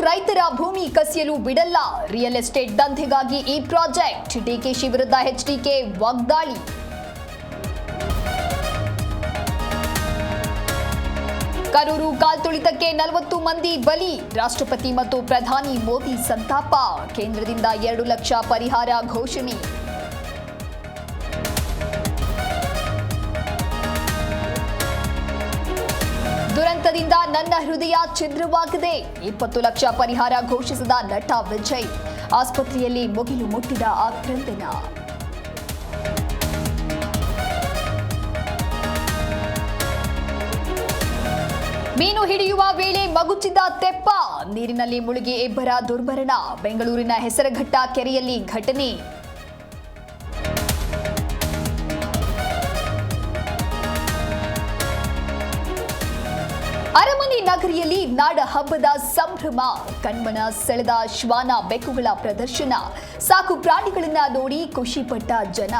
ರೈತರ ಭೂಮಿ ಕಸಿಯಲು ಬಿಡಲ್ಲ. ರಿಯಲ್ ಎಸ್ಟೇಟ್ ದಂಧೆಗಾಗಿ ಈ ಪ್ರಾಜೆಕ್ಟ್. ಡಿಕೆಶಿ ವಿರುದ್ಧ ಎಚ್ಡಿಕೆ ವಾಗ್ದಾಳಿ. ಕರೂರು ಕಾಲ್ತುಳಿತಕ್ಕೆ ನಲವತ್ತು ಮಂದಿ ಬಲಿ. ರಾಷ್ಟ್ರಪತಿ ಮತ್ತು ಪ್ರಧಾನಿ ಮೋದಿ ಸಂತಾಪ. ಕೇಂದ್ರದಿಂದ ಎರಡು ಲಕ್ಷ ಪರಿಹಾರ ಘೋಷಣೆ. ನನ್ನ ಹೃದಯ ಛಿದ್ರವಾಗಿದೆ. ಇಪ್ಪತ್ತು ಲಕ್ಷ ಪರಿಹಾರ ಘೋಷಿಸಿದ ನಟ ವಿಜಯ್. ಆಸ್ಪತ್ರೆಯಲ್ಲಿ ಮುಗಿಲು ಮುಟ್ಟಿದ ಆಕ್ರಂದನ. ಮೀನು ಹಿಡಿಯುವ ವೇಳೆ ಮಗುಚಿದ ತೆಪ್ಪ. ನೀರಿನಲ್ಲಿ ಮುಳುಗಿ ಇಬ್ಬರ ದುರ್ಮರಣ. ಬೆಂಗಳೂರಿನ ಹೆಸರಘಟ್ಟ ಕೆರೆಯಲ್ಲಿ ಘಟನೆ. ಅರಮನೆ ನಗರಿಯಲ್ಲಿ ನಾಡ ಹಬ್ಬದ ಸಂಭ್ರಮ. ಕಣ್ಮನ ಸೆಳೆದ ಶ್ವಾನ ಬೆಕ್ಕುಗಳ ಪ್ರದರ್ಶನ. ಸಾಕು ಪ್ರಾಣಿಗಳನ್ನ ನೋಡಿ ಖುಷಿಪಟ್ಟ ಜನ.